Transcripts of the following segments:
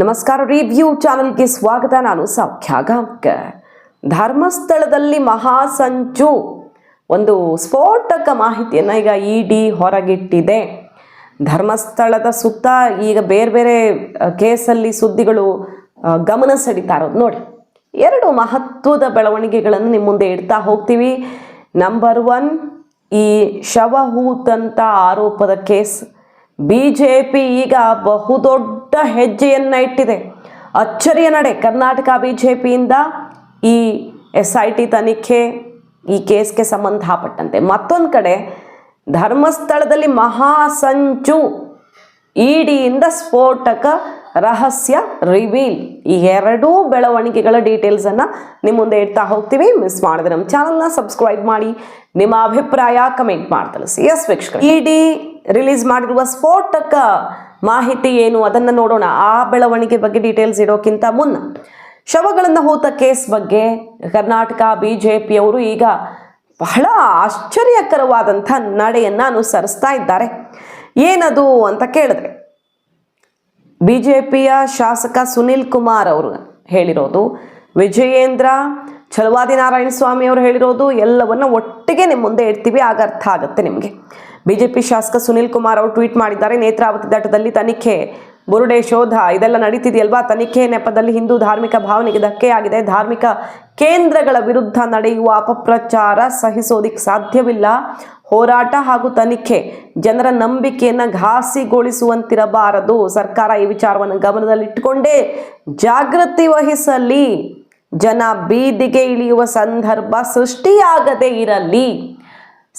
ನಮಸ್ಕಾರ ರಿವ್ಯೂ ಚಾನಲ್ಗೆ ಸ್ವಾಗತ. ನಾನು ಸೌಖ್ಯ ಧರ್ಮಸ್ಥಳದಲ್ಲಿ ಮಹಾಸಂಚು. ಒಂದು ಸ್ಫೋಟಕ ಮಾಹಿತಿಯನ್ನು ಈಗ ಇ ಡಿ ಹೊರಗಿಟ್ಟಿದೆ. ಧರ್ಮಸ್ಥಳದ ಸುತ್ತ ಈಗ ಬೇರೆ ಬೇರೆ ಕೇಸಲ್ಲಿ ಸುದ್ದಿಗಳು ಗಮನ ಸೆಳೀತಾ ಇರೋದು ನೋಡಿ. ಎರಡು ಮಹತ್ವದ ಬೆಳವಣಿಗೆಗಳನ್ನು ನಿಮ್ಮ ಮುಂದೆ ಇಡ್ತಾ ಹೋಗ್ತೀವಿ. ನಂಬರ್ ಒನ್ ಈ ಶವಹೂತಂತ ಆರೋಪದ ಕೇಸ್. ಬಿ ಜೆ ಪಿ ಈಗ ಬಹುದೊಡ್ಡ ಹೆಜ್ಜೆಯನ್ನು ಇಟ್ಟಿದೆ ಅಚ್ಚರಿಯ ನಡೆ ಕರ್ನಾಟಕ ಬಿ ಜೆ ಪಿಯಿಂದ ಈ ಎಸ್ ಐ ಟಿ ತನಿಖೆ, ಈ ಕೇಸ್ಗೆ ಸಂಬಂಧಪಟ್ಟಂತೆ. ಮತ್ತೊಂದು ಕಡೆ ಧರ್ಮಸ್ಥಳದಲ್ಲಿ ಮಹಾಸಂಚು ಇಡಿಯಿಂದ ಸ್ಫೋಟಕ ರಹಸ್ಯ ರಿವೀಲ್. ಈ ಎರಡೂ ಬೆಳವಣಿಗೆಗಳ ಡೀಟೇಲ್ಸನ್ನು ನಿಮ್ಮ ಮುಂದೆ ಇಡ್ತಾ ಹೋಗ್ತೀವಿ. ಮಿಸ್ ಮಾಡಿದ್ರೆ ನಮ್ಮ ಚಾನಲ್ನ ಸಬ್ಸ್ಕ್ರೈಬ್ ಮಾಡಿ. ನಿಮ್ಮ ಅಭಿಪ್ರಾಯ ಕಮೆಂಟ್ ಮಾಡಿ ಸಿ ಎಸ್ ವೀಕ್ಷಕರು. ಇಡಿ ರಿಲೀಸ್ ಮಾಡಿರುವ ಸ್ಫೋಟಕ ಮಾಹಿತಿ ಏನು? ಅದನ್ನು ನೋಡೋಣ. ಆ ಬೆಳವಣಿಗೆ ಬಗ್ಗೆ ಡೀಟೇಲ್ಸ್ ಇಡೋಕ್ಕಿಂತ ಮುನ್ನ ಶವಗಳನ್ನು ಹೂತ ಕೇಸ್ ಬಗ್ಗೆ ಕರ್ನಾಟಕ ಬಿ ಜೆ ಈಗ ಬಹಳ ಆಶ್ಚರ್ಯಕರವಾದಂಥ ನಡೆಯನ್ನು ಅನುಸರಿಸ್ತಾ ಇದ್ದಾರೆ. ಏನದು ಅಂತ ಕೇಳಿದ್ರೆ ಬಿ ಜೆ ಪಿಯ ಶಾಸಕ ಸುನಿಲ್ ಕುಮಾರ್ ಅವರು ಹೇಳಿರೋದು, ವಿಜಯೇಂದ್ರ, ಛಲವಾದಿ ನಾರಾಯಣ ಸ್ವಾಮಿ ಅವರು ಹೇಳಿರೋದು, ಎಲ್ಲವನ್ನ ಒಟ್ಟಿಗೆ ನಿಮ್ಮ ಮುಂದೆ ಇಡ್ತೀವಿ, ಆಗ ಅರ್ಥ ಆಗುತ್ತೆ ನಿಮಗೆ. ಬಿ ಜೆ ಪಿ ಶಾಸಕ ಸುನಿಲ್ ಕುಮಾರ್ ಅವರು ಟ್ವೀಟ್ ಮಾಡಿದ್ದಾರೆ. ನೇತ್ರಾವತಿ ದಟ್ಟದಲ್ಲಿ ತನಿಖೆ. ಬುರುಡೆ, ಶೋಧ, ಇದೆಲ್ಲ ನಡೀತಿದೆಯಲ್ವಾ? ತನಿಖೆ ನೆಪದಲ್ಲಿ ಹಿಂದೂ ಧಾರ್ಮಿಕ ಭಾವನೆಗೆ ಧಕ್ಕೆಯಾಗಿದೆ. ಧಾರ್ಮಿಕ ಕೇಂದ್ರಗಳ ವಿರುದ್ಧ ನಡೆಯುವ ಅಪಪ್ರಚಾರ ಸಹಿಸೋದಿಕ್ಕೆ ಸಾಧ್ಯವಿಲ್ಲ. ಹೋರಾಟ ಹಾಗೂ ತನಿಖೆ. ಜನರ ನಂಬಿಕೆಯನ್ನು ಘಾಸಿಗೊಳಿಸುವಂತಿರಬಾರದು. ಸರ್ಕಾರ ಈ ವಿಚಾರವನ್ನು ಗಮನದಲ್ಲಿಟ್ಟುಕೊಂಡೇ ಜಾಗೃತಿ ವಹಿಸಲಿ. ಜನ ಬೀದಿಗೆ ಇಳಿಯುವ ಸಂದರ್ಭ ಸೃಷ್ಟಿಯಾಗದೇ ಇರಲಿ.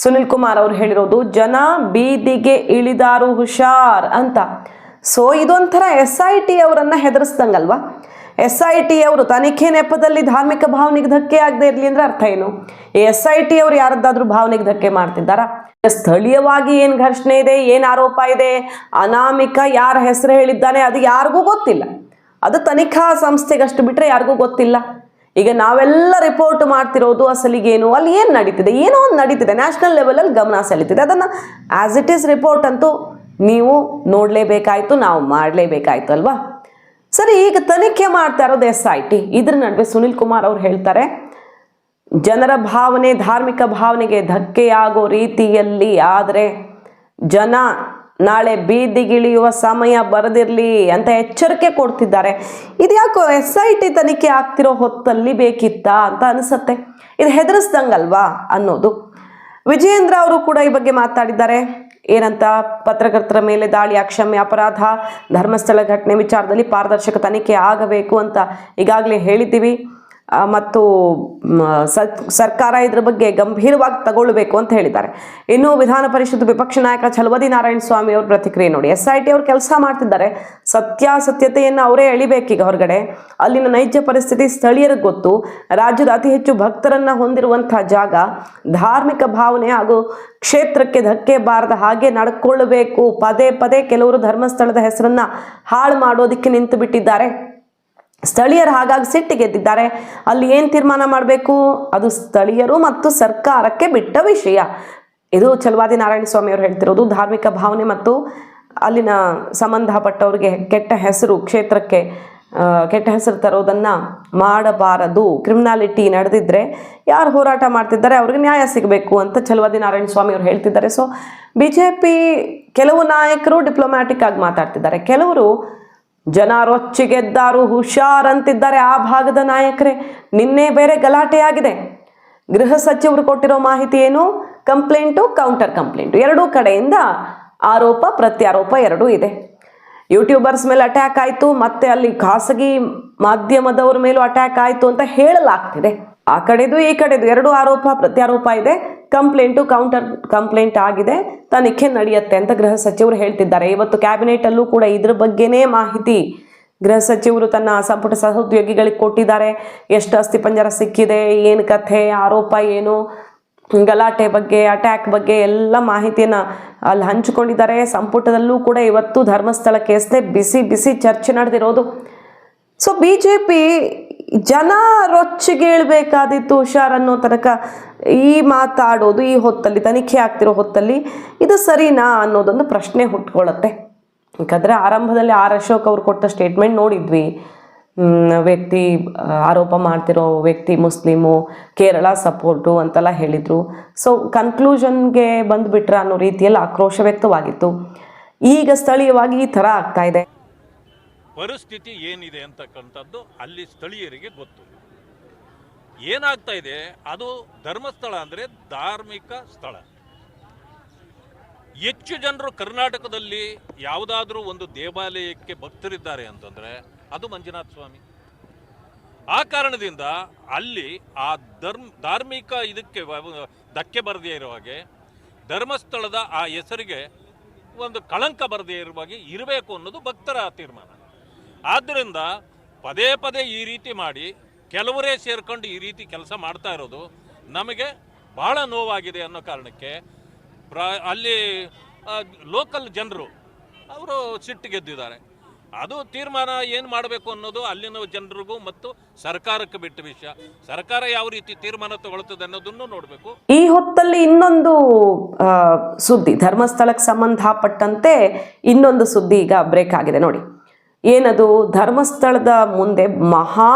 ಸುನಿಲ್ ಕುಮಾರ್ ಅವ್ರು ಹೇಳಿರೋದು, ಜನ ಬೀದಿಗೆ ಇಳಿದಾರು ಹುಷಾರ್ ಅಂತ. ಸೊ ಇದೊಂಥರ ಎಸ್ ಐ ಟಿ ಅವರನ್ನ ಹೆದರಿಸ್ದಂಗಲ್ವಾ? ಎಸ್ ಐ ಟಿ ಅವರು ತನಿಖೆ ನೆಪದಲ್ಲಿ ಧಾರ್ಮಿಕ ಭಾವನೆಗೆ ಧಕ್ಕೆ ಆಗದೆ ಇರಲಿ ಅಂದ್ರೆ ಅರ್ಥ ಏನು? ಎಸ್ ಐ ಟಿ ಅವರು ಯಾರದ್ದಾದ್ರೂ ಭಾವನೆಗೆ ಧಕ್ಕೆ ಮಾಡ್ತಿದ್ದಾರಾ? ಸ್ಥಳೀಯವಾಗಿ ಏನು ಘರ್ಷಣೆ ಇದೆ, ಏನು ಆರೋಪ ಇದೆ, ಅನಾಮಿಕ ಯಾರ ಹೆಸರು ಹೇಳಿದ್ದಾನೆ, ಅದು ಯಾರಿಗೂ ಗೊತ್ತಿಲ್ಲ. ಅದು ತನಿಖಾ ಸಂಸ್ಥೆಗಷ್ಟು ಬಿಟ್ಟರೆ ಯಾರಿಗೂ ಗೊತ್ತಿಲ್ಲ. ಈಗ ನಾವೆಲ್ಲ ರಿಪೋರ್ಟ್ ಮಾಡ್ತಿರೋದು ಅಸಲಿಗೇನು? ಅಲ್ಲಿ ಏನು ನಡೀತಿದೆ? ಏನೋ ಒಂದು ನಡೀತಿದೆ. ನ್ಯಾಷನಲ್ ಲೆವೆಲಲ್ಲಿ ಗಮನ ಸೆಳೀತಿದೆ. ಅದನ್ನು ಆ್ಯಸ್ ಇಟ್ ಈಸ್ ರಿಪೋರ್ಟ್ ಅಂತೂ ನೀವು ನೋಡಲೇಬೇಕಾಯಿತು, ನಾವು ಮಾಡಲೇಬೇಕಾಯ್ತು ಅಲ್ವಾ? ಸರಿ, ಈಗ ತನಿಖೆ ಮಾಡ್ತಾ ಇರೋದು ಎಸ್ ಐ ಟಿ. ಇದ್ರ ನಡುವೆ ಸುನಿಲ್ ಕುಮಾರ್ ಅವ್ರು ಹೇಳ್ತಾರೆ, ಜನರ ಭಾವನೆ, ಧಾರ್ಮಿಕ ಭಾವನೆಗೆ ಧಕ್ಕೆಯಾಗೋ ರೀತಿಯಲ್ಲಿ ಆದರೆ ಜನ ನಾಳೆ ಬೀದಿಗಿಳಿಯುವ ಸಮಯ ಬರದಿರಲಿ ಅಂತ ಎಚ್ಚರಿಕೆ ಕೊಡ್ತಿದ್ದಾರೆ. ಇದ್ಯಾಕೋ ಎಸ್ ಐ ಟಿ ತನಿಖೆ ಆಗ್ತಿರೋ ಹೊತ್ತಲ್ಲಿ ಬೇಕಿತ್ತಾ ಅಂತ ಅನಿಸುತ್ತೆ. ಇದು ಹೆದರಿಸ್ದಂಗಲ್ವಾ ಅನ್ನೋದು. ವಿಜಯೇಂದ್ರ ಅವರು ಕೂಡ ಈ ಬಗ್ಗೆ ಮಾತಾಡಿದ್ದಾರೆ. ಏನಂತ ಪತ್ರಕರ್ತರ ಮೇಲೆ ದಾಳಿ, ಅಕ್ಷಮ್ಯ ಅಪರಾಧ, ಧರ್ಮಸ್ಥಳ ಘಟನೆ ವಿಚಾರದಲ್ಲಿ ಪಾರದರ್ಶಕ ತನಿಖೆ ಆಗಬೇಕು ಅಂತ ಈಗಾಗಲೇ ಹೇಳಿದ್ದೀವಿ. ಮತ್ತು ಸರ್ಕಾರ ಇದ್ರ ಬಗ್ಗೆ ಗಂಭೀರವಾಗಿ ತಗೊಳ್ಬೇಕು ಅಂತ ಹೇಳಿದ್ದಾರೆ. ಇನ್ನು ವಿಧಾನ ಪರಿಷತ್ ವಿಪಕ್ಷ ನಾಯಕ ಛಲವದಿ ನಾರಾಯಣ ಸ್ವಾಮಿ ಅವ್ರ ಪ್ರತಿಕ್ರಿಯೆ ನೋಡಿ. ಎಸ್ ಐ ಟಿ ಅವ್ರು ಕೆಲಸ ಮಾಡ್ತಿದ್ದಾರೆ. ಸತ್ಯಾಸತ್ಯತೆಯನ್ನು ಅವರೇ ಎಳಿಬೇಕೀಗ ಹೊರಗಡೆ. ಅಲ್ಲಿನ ನೈಜ ಪರಿಸ್ಥಿತಿ ಸ್ಥಳೀಯರಿಗೆ ಗೊತ್ತು. ರಾಜ್ಯದ ಅತಿ ಹೆಚ್ಚು ಭಕ್ತರನ್ನ ಹೊಂದಿರುವಂತಹ ಜಾಗ ಧಾರ್ಮಿಕ ಭಾವನೆ ಹಾಗೂ ಕ್ಷೇತ್ರಕ್ಕೆ ಧಕ್ಕೆ ಬಾರದ ಹಾಗೆ ನಡ್ಕೊಳ್ಬೇಕು ಪದೇ ಪದೇ ಕೆಲವರು ಧರ್ಮಸ್ಥಳದ ಹೆಸರನ್ನ ಹಾಳು ಮಾಡೋದಿಕ್ಕೆ ನಿಂತು ಬಿಟ್ಟಿದ್ದಾರೆ ಸ್ಥಳೀಯರು ಹಾಗಾಗಿ ಸಿಟ್ಟಿಗೆದ್ದಿದ್ದಾರೆ ಅಲ್ಲಿ ಏನು ತೀರ್ಮಾನ ಮಾಡಬೇಕು? ಅದು ಸ್ಥಳೀಯರು ಮತ್ತು ಸರ್ಕಾರಕ್ಕೆ ಬಿಟ್ಟ ವಿಷಯ. ಇದು ಚಲವಾದಿ ನಾರಾಯಣ ಸ್ವಾಮಿ ಅವರು ಹೇಳ್ತಿರೋದು. ಧಾರ್ಮಿಕ ಭಾವನೆ ಮತ್ತು ಅಲ್ಲಿನ ಸಂಬಂಧಪಟ್ಟವರಿಗೆ ಕೆಟ್ಟ ಹೆಸರು ಕ್ಷೇತ್ರಕ್ಕೆ ಕೆಟ್ಟ ಹೆಸರು ತರೋದನ್ನು ಮಾಡಬಾರದು. ಕ್ರಿಮಿನಾಲಿಟಿ ನಡೆದಿದ್ರೆ ಯಾರು ಹೋರಾಟ ಮಾಡ್ತಿದ್ದಾರೆ ಅವ್ರಿಗೆ ನ್ಯಾಯ ಸಿಗಬೇಕು ಅಂತ ಛಲವಾದಿ ನಾರಾಯಣ ಸ್ವಾಮಿ ಅವರು ಹೇಳ್ತಿದ್ದಾರೆ. ಸೊ ಬಿ ಕೆಲವು ನಾಯಕರು ಡಿಪ್ಲೊಮ್ಯಾಟಿಕ್ ಆಗಿ ಮಾತಾಡ್ತಿದ್ದಾರೆ. ಕೆಲವರು ಜನ ರೊಚ್ಚಿಗೆದ್ದಾರು ಹುಷಾರ್ ಅಂತಿದ್ದಾರೆ ಆ ಭಾಗದ ನಾಯಕರೇ. ನಿನ್ನೆ ಬೇರೆ ಗಲಾಟೆಯಾಗಿದೆ. ಗೃಹ ಸಚಿವರು ಕೊಟ್ಟಿರೋ ಮಾಹಿತಿ ಏನು? Complaint, counter complaint. ಎರಡೂ ಕಡೆಯಿಂದ ಆರೋಪ, ಪ್ರತ್ಯಾರೋಪ ಎರಡೂ ಇದೆ. ಯೂಟ್ಯೂಬರ್ಸ್ ಮೇಲೆ ಅಟ್ಯಾಕ್ ಆಯಿತು, ಮತ್ತೆ ಅಲ್ಲಿ ಖಾಸಗಿ ಮಾಧ್ಯಮದವರ ಮೇಲೂ ಅಟ್ಯಾಕ್ ಆಯಿತು ಅಂತ ಹೇಳಲಾಗ್ತಿದೆ. ಆ ಕಡೆದು ಈ ಕಡೆದು ಎರಡು ಆರೋಪ, ಪ್ರತ್ಯಾರೋಪ ಇದೆ. ಕಂಪ್ಲೇಂಟು ಕೌಂಟರ್ ಕಂಪ್ಲೇಂಟ್ ಆಗಿದೆ. ತನಿಖೆ ನಡೆಯುತ್ತೆ ಅಂತ ಗೃಹ ಸಚಿವರು ಹೇಳ್ತಿದ್ದಾರೆ. ಇವತ್ತು ಕ್ಯಾಬಿನೆಟ್ ಅಲ್ಲೂ ಕೂಡ ಇದ್ರ ಬಗ್ಗೆನೇ ಮಾಹಿತಿ ಗೃಹ ಸಚಿವರು ತನ್ನ ಸಂಪುಟ ಸಹೋದ್ಯೋಗಿಗಳಿಗೆ ಕೊಟ್ಟಿದ್ದಾರೆ. ಎಷ್ಟು ಅಸ್ಥಿಪಂಜರ ಸಿಕ್ಕಿದೆ, ಏನು ಕಥೆ, ಆರೋಪ ಏನು, ಗಲಾಟೆ ಬಗ್ಗೆ ಅಟ್ಯಾಕ್ ಬಗ್ಗೆ ಎಲ್ಲ ಮಾಹಿತಿಯನ್ನು ಅಲ್ಲಿ ಹಂಚಿಕೊಂಡಿದ್ದಾರೆ. ಸಂಪುಟದಲ್ಲೂ ಕೂಡ ಇವತ್ತು ಧರ್ಮಸ್ಥಳ ಕೇಸ್ನೇ ಬಿಸಿ ಬಿಸಿ ಚರ್ಚೆ ನಡೆದಿರೋದು. ಸೊ ಬಿ ಜೆ ಪಿ ಜನ ರೊಚ್ಚಿಗೇಳ್ಬೇಕಾದಿತ್ತು ಹುಷಾರ್ ಅನ್ನೋ ತನಕ ಈ ಮಾತಾಡೋದು, ಈ ಹೊತ್ತಲ್ಲಿ, ತನಿಖೆ ಆಗ್ತಿರೋ ಹೊತ್ತಲ್ಲಿ ಇದು ಸರಿನಾ ಅನ್ನೋದೊಂದು ಪ್ರಶ್ನೆ ಹುಟ್ಕೊಳ್ಳುತ್ತೆ. ಯಾಕಂದರೆ ಆರಂಭದಲ್ಲಿ ಆರ್ ಅಶೋಕ್ ಅವ್ರು ಕೊಟ್ಟ ಸ್ಟೇಟ್ಮೆಂಟ್ ನೋಡಿದ್ವಿ. ವ್ಯಕ್ತಿ ಆರೋಪ ಮಾಡ್ತಿರೋ ವ್ಯಕ್ತಿ ಮುಸ್ಲಿಮು, ಕೇರಳ ಸಪೋರ್ಟು ಅಂತೆಲ್ಲ ಹೇಳಿದರು. ಸೊ ಕನ್ಕ್ಲೂಷನ್ಗೆ ಬಂದುಬಿಟ್ರ ಅನ್ನೋ ರೀತಿಯಲ್ಲಿ ಆಕ್ರೋಶ ವ್ಯಕ್ತವಾಗಿತ್ತು. ಈಗ ಸ್ಥಳೀಯವಾಗಿ ಈ ಥರ ಆಗ್ತಾ ಇದೆ. ಪರಿಸ್ಥಿತಿ ಏನಿದೆ ಅಂತಕ್ಕಂಥದ್ದು ಅಲ್ಲಿ ಸ್ಥಳೀಯರಿಗೆ ಗೊತ್ತು. ಏನಾಗ್ತಾ ಇದೆ? ಅದು ಧರ್ಮಸ್ಥಳ ಅಂದರೆ ಧಾರ್ಮಿಕ ಸ್ಥಳ. ಹೆಚ್ಚು ಜನರು ಕರ್ನಾಟಕದಲ್ಲಿ ಯಾವುದಾದ್ರೂ ಒಂದು ದೇವಾಲಯಕ್ಕೆ ಭಕ್ತರಿದ್ದಾರೆ ಅಂತಂದರೆ ಅದು ಮಂಜುನಾಥ ಸ್ವಾಮಿ. ಆ ಕಾರಣದಿಂದ ಅಲ್ಲಿ ಆ ಧರ್ಮ, ಧಾರ್ಮಿಕ ಇದಕ್ಕೆ ಧಕ್ಕೆ ಬರದೇ ಇರೋ ಹಾಗೆ ಧರ್ಮಸ್ಥಳದ ಆ ಹೆಸರಿಗೆ ಒಂದು ಕಳಂಕ ಬರದೇ ಇರುವ ಹಾಗೆ ಇರಬೇಕು ಅನ್ನೋದು ಭಕ್ತರ ತೀರ್ಮಾನ. ಆದ್ದರಿಂದ ಪದೇ ಪದೇ ಈ ರೀತಿ ಮಾಡಿ ಕೆಲವರೇ ಸೇರ್ಕೊಂಡು ಈ ರೀತಿ ಕೆಲಸ ಮಾಡ್ತಾ ಇರೋದು ನಮಗೆ ಬಹಳ ನೋವಾಗಿದೆ ಅನ್ನೋ ಕಾರಣಕ್ಕೆ ಪ್ರ ಅಲ್ಲಿ ಲೋಕಲ್ ಜನರು ಅವರು ಸಿಟ್ಟು ಗೆದ್ದಿದ್ದಾರೆ. ಅದು ತೀರ್ಮಾನ ಏನು ಮಾಡಬೇಕು ಅನ್ನೋದು ಅಲ್ಲಿನ ಜನರಿಗೂ ಮತ್ತು ಸರ್ಕಾರಕ್ಕೆ ಬಿಟ್ಟ ವಿಷಯ. ಸರ್ಕಾರ ಯಾವ ರೀತಿ ತೀರ್ಮಾನ ತಗೊಳ್ತದೆ ಅನ್ನೋದನ್ನು ನೋಡಬೇಕು. ಈ ಹೊತ್ತಲ್ಲಿ ಇನ್ನೊಂದು ಸುದ್ದಿ ಧರ್ಮಸ್ಥಳಕ್ಕೆ ಸಂಬಂಧಪಟ್ಟಂತೆ ಇನ್ನೊಂದು ಸುದ್ದಿ ಈಗ ಬ್ರೇಕ್ ಆಗಿದೆ. ನೋಡಿ. ಏನದು? ಧರ್ಮಸ್ಥಳದ ಮುಂದೆ ಮಹಾ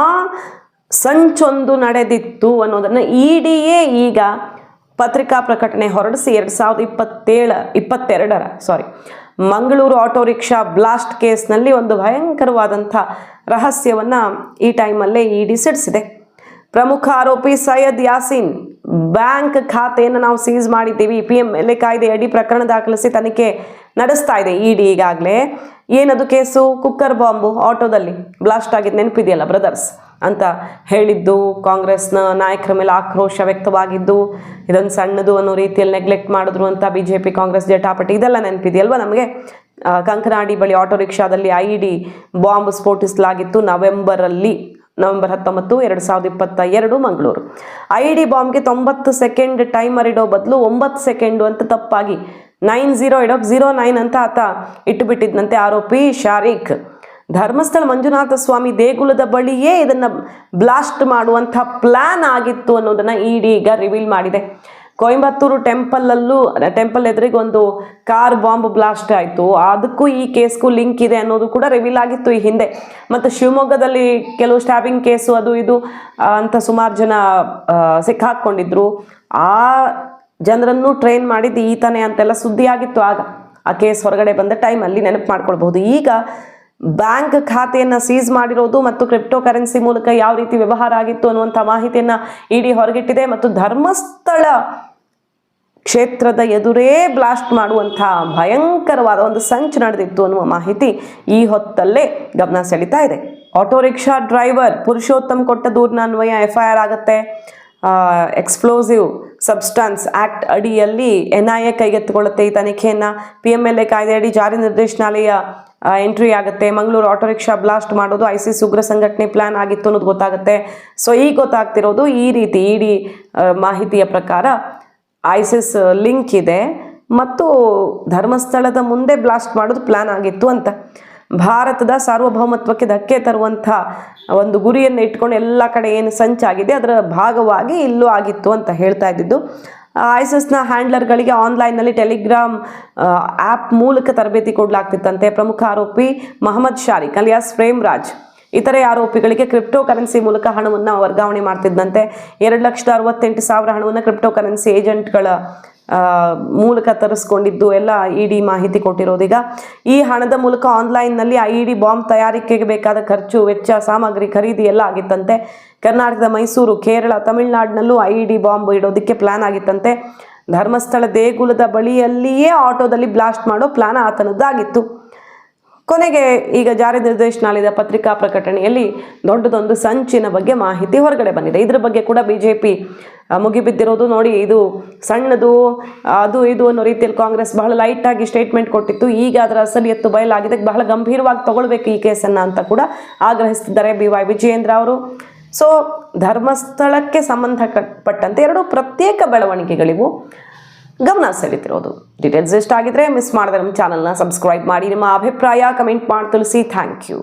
ಸಂಚೊಂದು ನಡೆದಿತ್ತು ಅನ್ನೋದನ್ನು ಇಡಿಯೇ ಈಗ ಪತ್ರಿಕಾ ಪ್ರಕಟಣೆ ಹೊರಡಿಸಿ ಎರಡು ಸಾವಿರದ ಇಪ್ಪತ್ತೇಳ, ಇಪ್ಪತ್ತೆರಡರ ಸಾರಿ ಮಂಗಳೂರು ಆಟೋ ರಿಕ್ಷಾ ಬ್ಲಾಸ್ಟ್ ಕೇಸ್ನಲ್ಲಿ ಒಂದು ಭಯಂಕರವಾದಂಥ ರಹಸ್ಯವನ್ನು ಈ ಟೈಮಲ್ಲೇ ಇಡಿ ಸಿಡಿಸಿದೆ. ಪ್ರಮುಖ ಆರೋಪಿ ಸೈಯದ್ ಯಾಸೀನ್ ಬ್ಯಾಂಕ್ ಖಾತೆಯನ್ನು ನಾವು ಸೀಸ್ ಮಾಡಿದ್ದೀವಿ. ಪಿ ಎಂ ಎಲ್ ಎ ಕಾಯ್ದೆ ಅಡಿ ಪ್ರಕರಣ ದಾಖಲಿಸಿ ತನಿಖೆ ನಡೆಸ್ತಾ ಇದೆ ಇಡಿ ಈಗಾಗಲೇ. ಏನದು ಕೇಸು? ಕುಕ್ಕರ್ ಬಾಂಬು ಆಟೋದಲ್ಲಿ ಬ್ಲಾಸ್ಟ್ ಆಗಿದ್ದು ನೆನಪಿದೆಯಲ್ಲ ಬ್ರದರ್ಸ್? ಅಂತ ಹೇಳಿದ್ದು ಕಾಂಗ್ರೆಸ್ನ ನಾಯಕರ ಮೇಲೆ ಆಕ್ರೋಶ ವ್ಯಕ್ತವಾಗಿದ್ದು, ಇದೊಂದು ಸಣ್ಣದು ಅನ್ನೋ ರೀತಿಯಲ್ಲಿ ನೆಗ್ಲೆಕ್ಟ್ ಮಾಡಿದ್ರು ಅಂತ ಬಿ ಜೆ ಪಿ ಕಾಂಗ್ರೆಸ್ ಜಟಾಪಟಿ. ಇದೆಲ್ಲ ನೆನಪಿದೆಯಲ್ವಾ ನಮಗೆ? ಕಂಕನಾಡಿ ಬಳಿ ಆಟೋ ರಿಕ್ಷಾದಲ್ಲಿ ಐ ಡಿ ಬಾಂಬ್ ಸ್ಫೋಟಿಸಲಾಗಿತ್ತು ನವೆಂಬರಲ್ಲಿ. ನವೆಂಬರ್ ಹತ್ತೊಂಬತ್ತು, ಎರಡು ಸಾವಿರದ ಇಪ್ಪತ್ತ ಎರಡು ಮಂಗಳೂರು. ಐ ಡಿ ಬಾಂಬ್ಗೆ ತೊಂಬತ್ತು ಸೆಕೆಂಡ್ ಟೈಮರ್ ಇಡೋ ಬದಲು ಒಂಬತ್ತು ಸೆಕೆಂಡು ಅಂತ ತಪ್ಪಾಗಿ ನೈನ್ ಝೀರೋ ಇಡೋಕೆ ಝೀರೋ ನೈನ್ ಅಂತ ಆತ ಇಟ್ಟುಬಿಟ್ಟಿದ್ದಂತೆ ಆರೋಪಿ ಶಾರೀಖ್. ಧರ್ಮಸ್ಥಳ ಮಂಜುನಾಥ ಸ್ವಾಮಿ ದೇಗುಲದ ಬಳಿಯೇ ಇದನ್ನು ಬ್ಲಾಸ್ಟ್ ಮಾಡುವಂಥ ಪ್ಲಾನ್ ಆಗಿತ್ತು ಅನ್ನೋದನ್ನು ಇಡಿ ಈಗ ರಿವೀಲ್ ಮಾಡಿದೆ. ಕೊಯಂಬತ್ತೂರು ಟೆಂಪಲಲ್ಲೂ ಟೆಂಪಲ್ ಎದುರಿಗೆ ಒಂದು ಕಾರ್ ಬಾಂಬ್ ಬ್ಲಾಸ್ಟ್ ಆಯಿತು. ಅದಕ್ಕೂ ಈ ಕೇಸ್ಗೂ ಲಿಂಕ್ ಇದೆ ಅನ್ನೋದು ಕೂಡ ರಿವೀಲ್ ಆಗಿತ್ತು ಈ ಹಿಂದೆ. ಮತ್ತು ಶಿವಮೊಗ್ಗದಲ್ಲಿ ಕೆಲವು ಸ್ಟ್ಯಾಬಿಂಗ್ ಕೇಸು ಅದು ಇದು ಅಂತ ಸುಮಾರು ಜನ ಸಿಕ್ಕಾಕ್ಕೊಂಡಿದ್ರು ಆ ಜನರನ್ನು ಟ್ರೈನ್ ಮಾಡಿದ್ದು ಈತನೇ ಅಂತೆಲ್ಲ ಸುದ್ದಿ ಆಗಿತ್ತು ಆಗ. ಆ ಕೇಸ್ ಹೊರಗಡೆ ಬಂದ ಟೈಮಲ್ಲಿ ನೆನಪು ಮಾಡ್ಕೊಳ್ಬಹುದು. ಈಗ ಬ್ಯಾಂಕ್ ಖಾತೆಯನ್ನು ಸೀಸ್ ಮಾಡಿರೋದು ಮತ್ತು ಕ್ರಿಪ್ಟೋ ಕರೆನ್ಸಿ ಮೂಲಕ ಯಾವ ರೀತಿ ವ್ಯವಹಾರ ಆಗಿತ್ತು ಅನ್ನುವಂಥ ಮಾಹಿತಿಯನ್ನು ಇಡಿ ಹೊರಗಿಟ್ಟಿದೆ ಮತ್ತು ಧರ್ಮಸ್ಥಳ ಕ್ಷೇತ್ರದ ಎದುರೇ ಬ್ಲಾಸ್ಟ್ ಮಾಡುವಂಥ ಭಯಂಕರವಾದ ಒಂದು ಸಂಚು ನಡೆದಿತ್ತು ಅನ್ನುವ ಮಾಹಿತಿ ಈ ಹೊತ್ತಲ್ಲೇ ಗಮನ ಸೆಳೀತಾ ಇದೆ. ಆಟೋ ರಿಕ್ಷಾ ಡ್ರೈವರ್ ಪುರುಷೋತ್ತಮ್ ಕೊಟ್ಟ ದೂರಿನ ಅನ್ವಯ ಎಫ್ ಐ ಆರ್ ಆಗುತ್ತೆ ಎಕ್ಸ್ಪ್ಲೋಸಿವ್ ಸಬ್ಸ್ಟನ್ಸ್ ಆಕ್ಟ್ ಅಡಿಯಲ್ಲಿ ಎನ್ ಐ ಎ ಕೈಗೆತ್ತಿಕೊಳ್ಳುತ್ತೆ ಈ ತನಿಖೆಯನ್ನು. ಪಿ ಎಂ ಎಲ್ ಎ ಕಾಯ್ದೆ ಅಡಿ ಜಾರಿ ನಿರ್ದೇಶನಾಲಯ ಎಂಟ್ರಿ ಆಗುತ್ತೆ. ಮಂಗಳೂರು ಆಟೋ ರಿಕ್ಷಾ ಬ್ಲಾಸ್ಟ್ ಮಾಡೋದು ಐ ಸಿ ಉಗ್ರ ಸಂಘಟನೆ ಪ್ಲಾನ್ ಆಗಿತ್ತು ಅನ್ನೋದು ಗೊತ್ತಾಗುತ್ತೆ. ಸೊ ಈಗ ಗೊತ್ತಾಗ್ತಿರೋದು ಈ ರೀತಿ ಇಡಿ ಮಾಹಿತಿಯ ಪ್ರಕಾರ ಐಸಿಸ್ ಲಿಂಕ್ ಇದೆ. ಮತ್ತು ಧರ್ಮಸ್ಥಳದ ಮುಂದೆ ಬ್ಲಾಸ್ಟ್ ಮಾಡೋದು ಪ್ಲಾನ್ ಆಗಿತ್ತು ಅಂತ. ಭಾರತದ ಸಾರ್ವಭೌಮತ್ವಕ್ಕೆ ಧಕ್ಕೆ ತರುವಂಥ ಒಂದು ಗುರಿಯನ್ನು ಇಟ್ಕೊಂಡು ಎಲ್ಲ ಕಡೆ ಏನು ಸಂಚಾಗಿದೆ ಅದರ ಭಾಗವಾಗಿ ಇಲ್ಲೂ ಆಗಿತ್ತು ಅಂತ ಹೇಳ್ತಾ ಇದ್ದಿದ್ದು. ಐಸಿಸ್ನ ಹ್ಯಾಂಡ್ಲರ್ಗಳಿಗೆ ಆನ್ಲೈನ್ನಲ್ಲಿ ಟೆಲಿಗ್ರಾಮ್ ಆ್ಯಪ್ ಮೂಲಕ ತರಬೇತಿ ಕೊಡಲಾಗ್ತಿತ್ತಂತೆ ಪ್ರಮುಖ ಆರೋಪಿ ಮಹಮ್ಮದ್ ಶಾರಿಕ್ ಅಲಿಯಾಸ್ ಪ್ರೇಮ್ ರಾಜ್ ಇತರೆ ಆರೋಪಿಗಳಿಗೆ ಕ್ರಿಪ್ಟೋ ಕರೆನ್ಸಿ ಮೂಲಕ ಹಣವನ್ನು ವರ್ಗಾವಣೆ ಮಾಡ್ತಿದ್ದಂತೆ. ಎರಡು ಲಕ್ಷದ ಅರವತ್ತೆಂಟು ಸಾವಿರ ಹಣವನ್ನು ಕ್ರಿಪ್ಟೋ ಕರೆನ್ಸಿ ಏಜೆಂಟ್ಗಳ ಮೂಲಕ ತರಿಸ್ಕೊಂಡಿದ್ದು ಎಲ್ಲ ಇ ಡಿ ಮಾಹಿತಿ ಕೊಟ್ಟಿರೋದೀಗ ಈ ಹಣದ ಮೂಲಕ ಆನ್ಲೈನ್ನಲ್ಲಿ ಐ ಡಿ ಬಾಂಬ್ ತಯಾರಿಕೆಗೆ ಬೇಕಾದ ಖರ್ಚು, ವೆಚ್ಚ, ಸಾಮಗ್ರಿ ಖರೀದಿ ಎಲ್ಲ ಆಗಿತ್ತಂತೆ. ಕರ್ನಾಟಕದ ಮೈಸೂರು, ಕೇರಳ, ತಮಿಳುನಾಡಿನಲ್ಲೂ ಐ ಡಿ ಬಾಂಬ್ ಇಡೋದಕ್ಕೆ ಪ್ಲಾನ್ ಆಗಿತ್ತಂತೆ. ಧರ್ಮಸ್ಥಳ ದೇಗುಲದ ಬಳಿಯಲ್ಲಿಯೇ ಆಟೋದಲ್ಲಿ ಬ್ಲಾಸ್ಟ್ ಮಾಡೋ ಪ್ಲಾನ್ ಆತನದ್ದಾಗಿತ್ತು. ಕೊನೆಗೆ ಈಗ ಜಾರಿ ನಿರ್ದೇಶನಾಲಯದ ಪತ್ರಿಕಾ ಪ್ರಕಟಣೆಯಲ್ಲಿ ದೊಡ್ಡದೊಂದು ಸಂಚಿನ ಬಗ್ಗೆ ಮಾಹಿತಿ ಹೊರಗಡೆ ಬಂದಿದೆ. ಇದ್ರ ಬಗ್ಗೆ ಕೂಡ ಬಿ ಜೆ ಪಿ ಮುಗಿಬಿದ್ದಿರೋದು ನೋಡಿ, ಇದು ಸಣ್ಣದು, ಅದು ಇದು ಅನ್ನೋ ರೀತಿಯಲ್ಲಿ ಕಾಂಗ್ರೆಸ್ ಬಹಳ ಲೈಟಾಗಿ ಸ್ಟೇಟ್ಮೆಂಟ್ ಕೊಟ್ಟಿತ್ತು. ಈಗ ಅದರ ಅಸಲಿಯತ್ತು ಬಯಲಾಗಿದೆ. ಬಹಳ ಗಂಭೀರವಾಗಿ ತಗೊಳ್ಬೇಕು ಈ ಕೇಸನ್ನು ಅಂತ ಕೂಡ ಆಗ್ರಹಿಸ್ತಿದ್ದಾರೆ ಬಿ ವೈ ವಿಜಯೇಂದ್ರ ಅವರು. ಸೊ ಧರ್ಮಸ್ಥಳಕ್ಕೆ ಸಂಬಂಧಪಟ್ಟಂತೆ ಎರಡು ಪ್ರತ್ಯೇಕ ಬೆಳವಣಿಗೆಗಳಿವು. ಗಮನ ಸೆಳೆತಿರೋದು. ಡೀಟೇಲ್ಸ್ ಇಷ್ಟ ಆಗಿದ್ರೆ ಮಿಸ್ ಮಾಡಿದ್ರೆ ನಮ್ಮ ಚಾನಲ್ನ ಸಬ್ಸ್ಕ್ರೈಬ್ ಮಾಡಿ, ನಿಮ್ಮ ಅಭಿಪ್ರಾಯ ಕಮೆಂಟ್ ಮಾಡಿ, ತಿಳಿಸಿ ಥ್ಯಾಂಕ್ ಯು